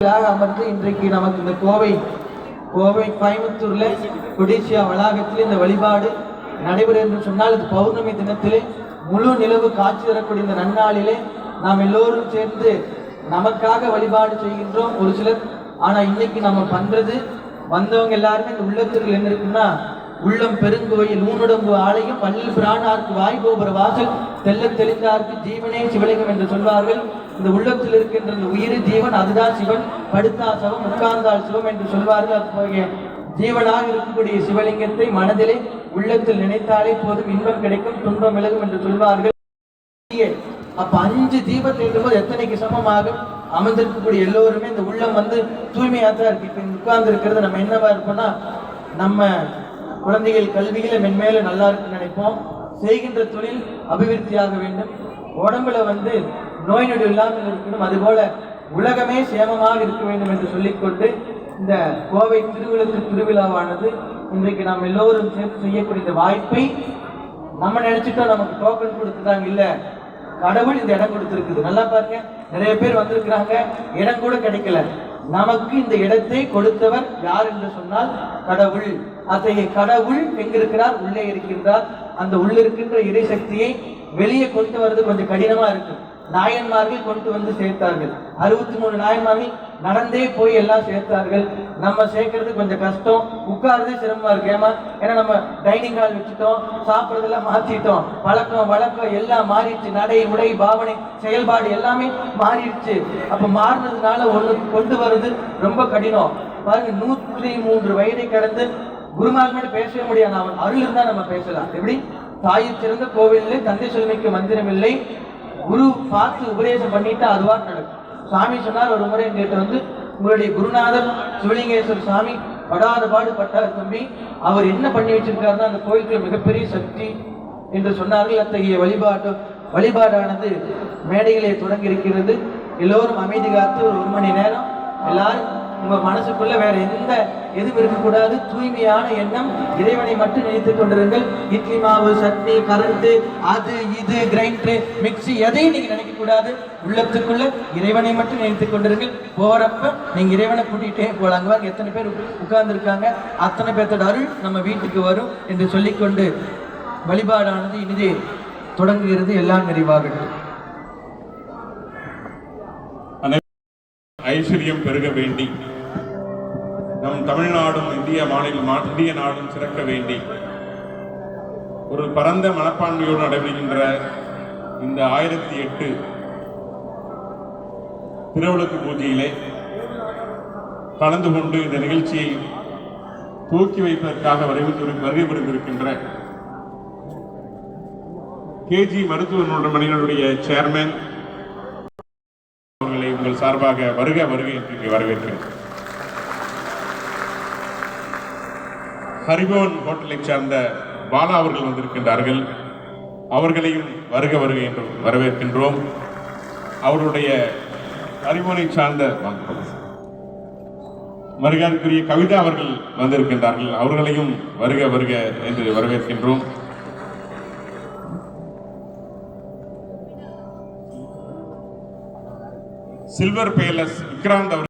அமர்ந்து இன்றைக்கு நமக்கு இந்த கோவை கோவை கோயம்புத்தூர்ல கொடிசியா வளாகத்தில் இந்த வழிபாடு நடைபெறும் என்று சொன்னால் இது பௌர்ணமி தினத்திலே முழு நிலவு காட்சி தரக்கூடிய இந்த நன்னாளிலே நாம் எல்லோரும் சேர்ந்து நமக்காக வழிபாடு செய்கின்றோம். ஒரு சிலர் ஆனா இன்னைக்கு நம்ம பண்றது வந்தவங்க எல்லாருமே இந்த உள்ளத்திற்கு என்ன இருக்குன்னா உள்ளம் பெருங்கோயில் ஊனுடம்பு ஆலயம் பள்ளில் பிராணார்க்கு வாய்கோபுர வாசல் தெல்ல தெளிந்தார்க்கு ஜீவனே சிவலிங்கம் என்று சொல்வார்கள். இந்த உள்ளத்தில் இருக்கின்ற இந்த உயிர் ஜீவன் அதுதான் சிவன். படுத்தா சிவம் உட்கார்ந்தால் சிவம் என்று சொல்வார்கள். அத்தகைய ஜீவனாக இருக்கக்கூடிய சிவலிங்கத்தை மனதிலே உள்ளத்தில் நினைத்தாலே போதும் இன்பம் கிடைக்கும் துன்பம் விலகும் என்று சொல்வார்கள். அப்ப அஞ்சு தீபத்தை இருக்கும்போது எத்தனைக்கு சமமாக அமர்ந்திருக்கக்கூடிய எல்லோருமே இந்த உள்ளம் வந்து தூய்மையாக தான் இருக்கு. இப்ப உட்கார்ந்து இருக்கிறது நம்ம என்னவா இருப்போம்னா நம்ம குழந்தைகள் கல்வியில மென்மேல நல்லா இருக்குன்னு நினைப்போம். செய்கின்ற தொழில் அபிவிருத்தியாக வேண்டும். உடம்புல வந்து நோய் நொடி இல்லாமல் இருக்கணும். அதுபோல உலகமே சேமமாக இருக்க வேண்டும் என்று சொல்லிக்கொண்டு இந்த கோவை திருவிழத்து திருவிழாவானது இன்றைக்கு நாம் எல்லோரும் சேர்ந்து செய்யக்கூடிய இந்த வாய்ப்பை நம்ம நினைச்சிட்டோம். நமக்கு டோக்கன் கொடுத்துட்டாங்க. இல்ல கடவுள் இந்த இடம் கொடுத்துருக்குது. நல்லா பாருங்க. நிறைய பேர் வந்திருக்கிறாங்க. இடம் கூட கிடைக்கல. நமக்கு இந்த இடத்தை கொடுத்தவர் யார் என்று சொன்னால் கடவுள். அத்தகைய கடவுள் எங்கிருக்கிறார்? உள்ளே இருக்கின்றார். அந்த உள்ளிருக்கின்ற இறைசக்தியை வெளியே கொண்டு வர்றது கொஞ்சம் கடினமா இருக்கு. நாயன்மார்கள் கொண்டு வந்து சேர்த்தார்கள். அறுபத்தி மூணு நாயன்மார்கள் நடந்தே போய் எல்லாம் சேர்த்தார்கள். நம்ம சேர்க்கறது கொஞ்சம் கஷ்டம். உட்கார்றதே சிரமமா இருக்கு. ஏமா ஏன்னா நம்ம டைனிங் ஹால் வச்சுட்டோம் சாப்பிட்றதெல்லாம் மாத்திட்டோம். பழக்கம் வழக்கம் எல்லாம் மாறிடுச்சு. நடை உடை பாவனை செயல்பாடு எல்லாமே மாறிடுச்சு. அப்போ மாறினதுனால ஒன்று கொண்டு வர்றது ரொம்ப கடினம். பாருங்க நூற்றி மூன்று வயதை கடந்து குருமார்கிட்ட பேசவே முடியாது. அவன் அருள் இருந்தால் நம்ம பேசலாம். எப்படி? தாயிற் சிறந்த கோவிலில் தந்தை சொல்மிக்கு மந்திரம் இல்லை. குரு பார்த்து உபதேசம் பண்ணிட்டா அதுவா நடக்கும். சாமி சொன்னார் ஒரு முறை எங்கிட்ட வந்து உங்களுடைய குருநாதர் சிவலிங்கேஸ்வரர் சாமி படாத பாடு பட்டார் தம்பி. அவர் என்ன பண்ணி வச்சிருக்காருன்னா அந்த கோயிலுக்கு மிகப்பெரிய சக்தி என்று சொன்னார்கள். அத்தகைய வழிபாட்டு வழிபாடானது மேடையிலே தொடங்கி இருக்கிறது எல்லோரும் அமைதி காத்து ஒரு ஒரு மணி நேரம் எல்லாரும் உங்கள் மனசுக்குள்ள வேற எந்த எதுவும் இருக்கக்கூடாது. தூய்மையான எண்ணம் இறைவனை மட்டும் நினைத்துக் கொண்டிருங்கள். இட்லி மாவு சட்னி கரண்ட் அது இது கிரைண்டர் மிக்சி எதையும் நீங்கள் நினைக்கக்கூடாது. உள்ளத்துக்குள்ளே உள்ளத்துக்குள்ள இறைவனை மட்டும் நினைத்துக் கொண்டிருங்கள். போகிறப்ப நீங்கள் இறைவனை கூட்டிகிட்டே போகலாம். அங்கே பாருங்க எத்தனை பேர் உட்கார்ந்துருக்காங்க. அத்தனை பேர்த்தோட அருள் நம்ம வீட்டுக்கு வரும் என்று சொல்லிக்கொண்டு வழிபாடானது இனிதே தொடங்குகிறது. எல்லாம் நிறைவாகட்டும். ஐஸ்வர்யம் பெருக வேண்டி நம் தமிழ்நாடும் இந்திய மாநிலம் இந்திய நாடும் சிறக்க வேண்டி ஒரு பரந்த மனப்பான்மையோடு நடைபெறுகின்ற இந்த ஆயிரத்தி எட்டு திருவிளக்கு பூஜையிலே கலந்து கொண்டு இந்த நிகழ்ச்சியை தூக்கி வைப்பதற்காக வருகை புரிந்திருக்கின்ற கேஜி மருத்துவ மணிகளுடைய சேர்மன் உங்கள் சார்பாக வருக வருக என்று இங்கே வரவேற்கிறேன். ஹரிபவன் ஹோட்டலை சார்ந்த பாலா அவர்கள் வந்திருக்கின்றார்கள். அவர்களையும் வருக வருக என்று வரவேற்கின்றோம். அவருடைய ஹரிபவனை சார்ந்த மரியாதைக்குரிய கவிதா அவர்கள் வந்திருக்கின்றார்கள். அவர்களையும் வருக வருக என்று வரவேற்கின்றோம். சில்வர் பேலஸ் விக்ராந்த் அவர்கள்